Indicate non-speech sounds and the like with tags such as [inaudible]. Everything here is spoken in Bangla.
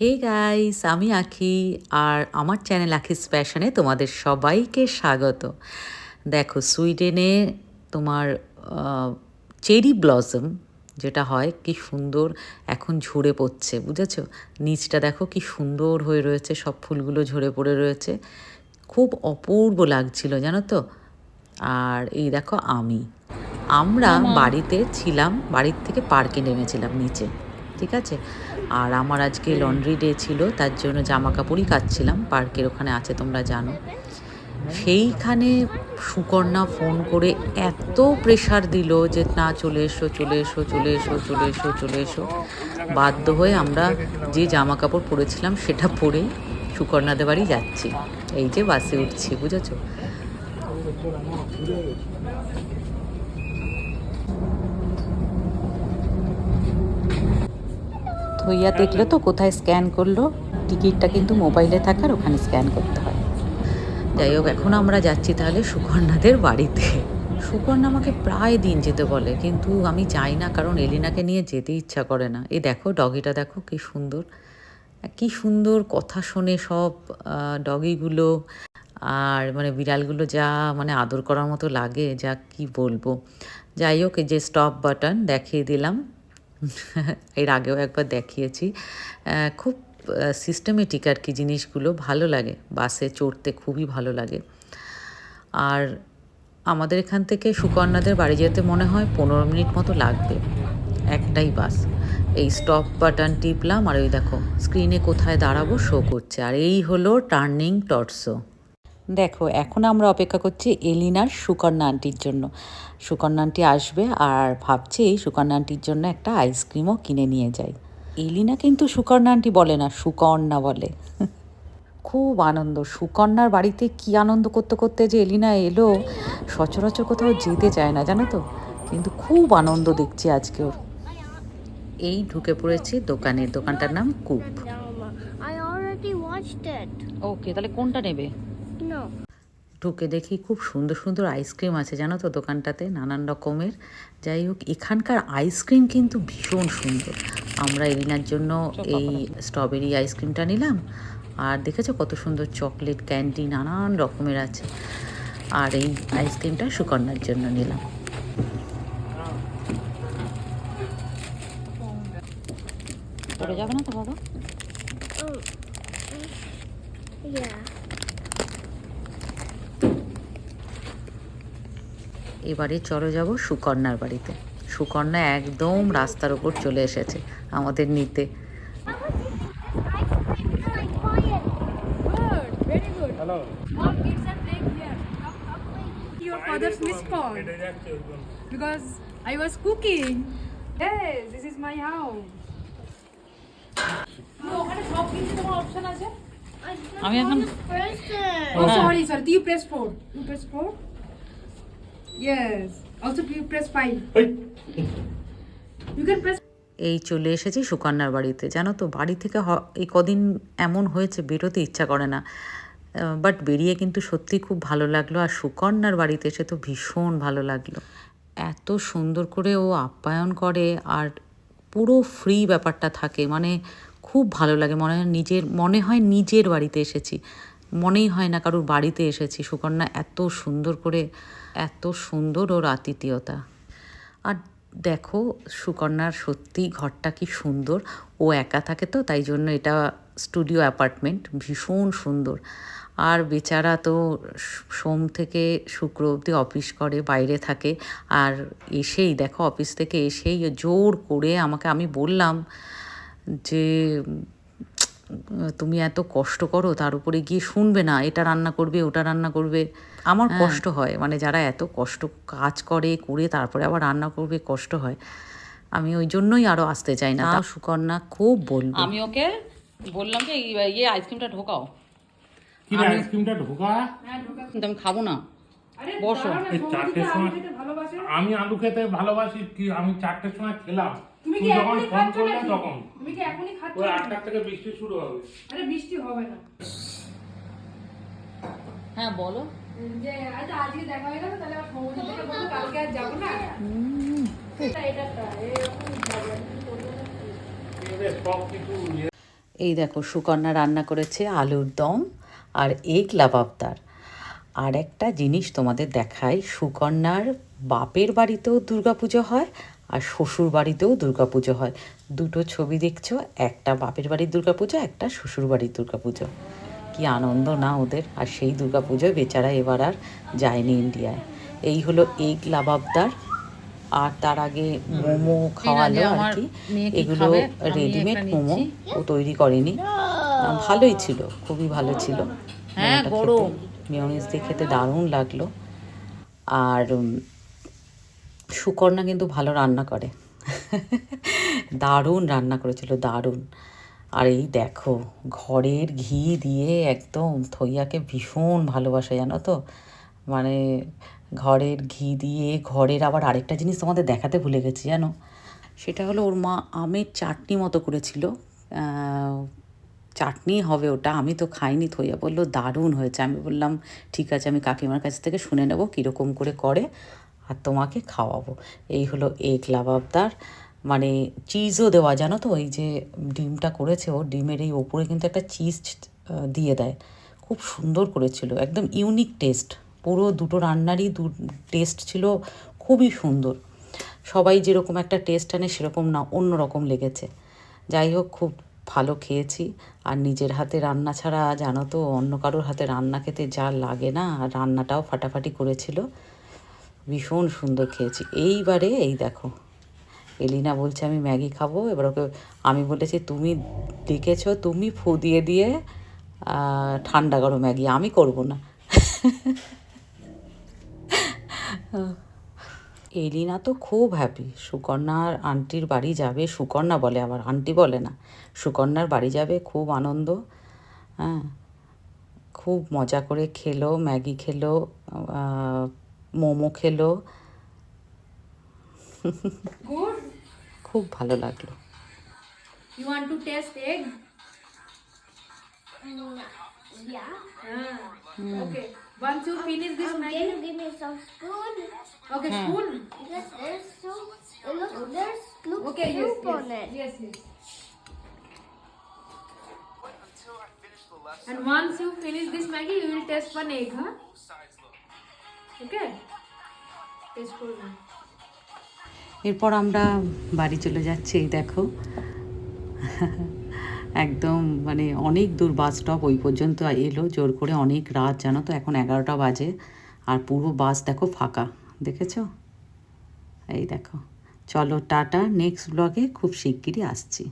হে গাইস আমি আখি আর আমার চ্যানেল আখিস প্যাশনে তোমাদের সবাইকে স্বাগত। দেখো সুইডেনে তোমার চেরি ব্লসম যেটা হয় কি সুন্দর এখন ঝরে পড়ছে বুঝেছ? নিচটা দেখো কি সুন্দর হয়ে রয়েছে সব ফুলগুলো ঝরে পড়ে রয়েছে। খুব অপূর্ব লাগছিল জানো তো? আর এই দেখো আমি। আমরা বাড়িতে ছিলাম বাড়ির থেকে পার্কে নেমেছিলাম নিচে। ঠিক আছে? আর আমার আজকে লন্ড্রি ডে ছিল, তার জন্য জামা কাপড়ই কাচ্ছিলাম, পার্কের ওখানে আছে তোমরা জানো। সেইখানে সুকন্যা ফোন করে এত প্রেশার দিল যে, না, চলে এসো চলে এসো চলে এসো চলে এসো চলে এসো। বাধ্য হয়ে আমরা যে জামা কাপড় পরেছিলাম, সেটা পরেই সুকন্যাদের বাড়ি যাচ্ছি। এই যে বাসে উঠছি, বুঝেছ? থইয়া দেখল তো কোথায় স্ক্যান করল? টিকিটটা কিন্তু মোবাইলে থাকার ওখানে স্ক্যান করতে হয়। যাই হোক এখন আমরা যাচ্ছি তাহলে সুকন্যাদের বাড়িতে। সুকন্যা আমাকে প্রায় দিন যেতে বলে কিন্তু আমি যাই না কারণ এলিনাকে নিয়ে যেতে ইচ্ছা করে না। এই দেখো ডগিটা দেখো কি সুন্দর। কি সুন্দর কথা শোনে সব ডগিগুলো আর মানে বিড়ালগুলো যা মানে আদর করার মতো লাগে যা কি বলব। যাই হোক যে স্টপ বাটন দেখিয়ে দিলাম। [laughs] এর আগেও একবার দেখিয়েছি। খুব সিস্টেমেটিক আর কি জিনিসগুলো ভালো লাগে। বাসে চড়তে খুবই ভালো লাগে। আর আমাদের এখান থেকে সুকন্যাদের বাড়ি যেতে মনে হয় পনেরো মিনিট মতো লাগবে একটাই বাস। এই স্টপ বাটন টিপলাম আর ওই দেখো স্ক্রিনে কোথায় দাঁড়াবো শো করছে। আর এই হলো টার্নিং টর্সো দেখো এখন আমরা অপেক্ষা করছি এলিনার সুকন্যা আন্টির জন্য। সুকন্যা আন্টি আসবে আর ভাবছি এই সুকন্যা আন্টির জন্য একটা আইসক্রিমও কিনে নিয়ে যাই এলিনা কিন্তু সুকন্যা আন্টি বলে না সুকন্যা বলে। খুব আনন্দ সুকন্যার বাড়িতে কি আনন্দ করতে করতে যে এলিনা এলো সচরাচর কোথাও যেতে চায় না জানো তো? কিন্তু খুব আনন্দ দেখছি আজকে ওর। এই ঢুকে পড়েছি দোকানের দোকানটার নাম কুপ ওকে তাহলে কোনটা নেবে. ঢুকে দেখি খুব সুন্দর সুন্দর আইসক্রিম আছে জানো তো দোকানটাতে নানান রকমের। যাই হোক এখানকার আইসক্রিম কিন্তু ভীষণ সুন্দর। আমরা এরিনার জন্য এই স্ট্রবেরি আইসক্রিমটা নিলাম আর দেখেছ কত সুন্দর চকলেট ক্যান্ডি নানান রকমের আছে। আর এই আইসক্রিমটা সুকন্যার জন্য নিলাম। পড়ে যাবে না তো বাবা? এবারে চলো যাব সুকন্যার বাড়িতে। সুকন্যা একদম রাস্তার উপর চলে এসেছে আমাদের নিতে। আমি এখন সরি সরি তুই Yes. Also, you press five? You can press এই চলে এসেছি সুকন্যার বাড়িতে। জানো তো বাড়ি থেকে হ- এই কদিন এমন হয়েছে বেরোতে ইচ্ছা করে না। বাট বেরিয়ে কিন্তু সত্যি খুব ভালো লাগল। আর সুকন্যার বাড়িতে এসে তো ভীষণ ভালো লাগল। এত সুন্দর করে ও আপ্যায়ন করে আর পুরো ফ্রি ব্যাপারটা থাকে। মানে খুব ভালো লাগে। মনে হয় নিজের মনে হয় নিজের বাড়িতে এসেছি। মনেই হয় না কারোর বাড়িতে এসেছি। সুকন্যা এত সুন্দর করে, এত সুন্দর ওর আতিথেয়তা। আর দেখো, সুকন্যার সত্যি ঘরটা কি সুন্দর। ও একা থাকে তো, তাই জন্য এটা স্টুডিও অ্যাপার্টমেন্ট ভীষণ সুন্দর। আর বেচারা তো সোম থেকে শুক্র অবধি অফিস করে, বাইরে থাকে। আর এসেই, দেখো অফিস থেকে এসেই জোর করে আমাকে, আমি বললাম যে তুমি এত কষ্ট করো তার উপরে গিয়ে শুনবে না এটা রান্না করবে ওটা রান্না করবে। আমার কষ্ট হয় মানে যারা এত কষ্ট কাজ করে করে তারপরে আবার রান্না করবে কষ্ট হয়। আমি ওই জন্যই আরও আসতে চাই না। সুকন্যা খুব বলব। আমি ওকে বললাম যে ইয়ে আইসক্রিমটা ঢোকাও। কি রে, আইসক্রিমটা ঢোকা? কিন্তু আমি খাব না। বসো। চারটের সময় আমি আলু খেতে ভালোবাসি কি আমি চারটের সময় খেলাম? তুমি কি এখনই খাচ্ছ নাকি? তখন। তুমি কি এখনই খাচ্ছ ওই নাকি? আটটার থেকে বৃষ্টি শুরু হবে। আরে বৃষ্টি হবে না। হ্যাঁ বলো। যে আচ্ছা আজকে দেখা হয়ে গেল তাহলে আবার সমুদ্র থেকে বলব কালকে আর যাব না। এটা এটা এরকম সব কিছু এই দেখো সুকন্যা রান্না করেছে আলুর দম আর এগ লাবাবদার। আর একটা জিনিস তোমাদের দেখাই সুকন্যার বাপের বাড়িতেও দুর্গাপুজো হয় আর শ্বশুর বাড়িতেও দুর্গাপুজো হয়। দুটো ছবি দেখছ একটা বাপের বাড়ির দুর্গাপুজো একটা শ্বশুর বাড়ির দুর্গাপুজো। কি আনন্দ না ওদের? আর সেই দুর্গাপুজোয় বেচারা এবার আর যায়নি ইন্ডিয়ায়। এই হলো এগ লাবাবদার আর তার আগে মোমো খাওয়ালো আর কি। এগুলো রেডিমেড মোমো ও তৈরি করেনি। ভালোই ছিল খুবই ভালো ছিল। হ্যাঁ, গরম। দিয়ে খেতে দারুণ লাগল। আর সুকন্যা কিন্তু ভালো রান্না করে। দারুণ রান্না করেছিল, দারুণ। আর এই দেখো, ঘরের ঘি দিয়ে একদম থইয়াকে ভীষণ ভালোবাসে, জানো তো? মানে ঘরের ঘি দিয়ে ঘরের আবার আরেকটা জিনিস তোমাদের দেখাতে ভুলে গেছি, জানো? সেটা হলো ওর মা আমের চাটনি মতো করেছিল। চাটনি হবে ওটা, আমি তো খাইনি, থইয়া বলল, দারুণ হয়েছে। আমি বললাম, ঠিক আছে, আমি কাকিমার কাছ থেকে শুনে নেব, কীরকম করে করে। আর তোমাকে খাওয়াবো। এই হলো এগ লাবাবদার। মানে চিজও দেওয়া, জানো তো? ওই যে ডিমটা করেছে ও, ডিমের এই ওপরে কিন্তু একটা চিজ দিয়ে দেয়। খুব সুন্দর করেছিল, একদম ইউনিক টেস্ট পুরো দুটো রান্নারই দু টেস্ট ছিল, খুবই সুন্দর। সবাই যেরকম একটা টেস্ট আনে, সেরকম না অন্য রকম লেগেছে। যাই হোক, খুব ভালো খেয়েছি। আর নিজের হাতে রান্না ছাড়া, জানো তো, অন্য কারোর হাতে রান্না খেতে যা লাগে না, আর রান্নাটাও ফাটাফাটি করেছিল। ভীষণ সুন্দর খেয়েছি। এইবারে এই দেখো, এলিনা বলছে, আমি ম্যাগি খাব। এবার ওকে, আমি বলেছি, তুমি ডেকেছো তুমি ফু দিয়ে দিয়ে ঠান্ডা করো ম্যাগি, আমি করব না। এলিনা তো খুব হ্যাপি সুকন্যার আন্টির বাড়ি যাবে, সুকন্যা বলে আবার আন্টি বলে না, সুকন্যার বাড়ি যাবে, খুব আনন্দ হ্যাঁ খুব মজা করে খেলো, ম্যাগি খেলো মোমো খেলো Good. খুব ভালো লাগলো You want to taste egg? Yeah. Ah. Okay. Once you finish this Um, Maggi. can you give me some spoon? Okay, spoon. Because there's soup. Look, there's look Okay, yes, soup on yes, it. yes, yes. And once you finish this Maggi, you will taste one egg, huh? এরপর আমরা বাড়ি চলে যাচ্ছি, এই দেখো। একদম মানে অনেক দূর বাস স্টপ ওই পর্যন্ত এলো, জোর করে অনেক রাত, জানো তো, এখন এগারোটা বাজে। আর পুরো বাস দেখো ফাঁকা, দেখেছ? এই দেখো। চলো, টাটা নেক্সট ব্লগে খুব শিগগিরই আসছি।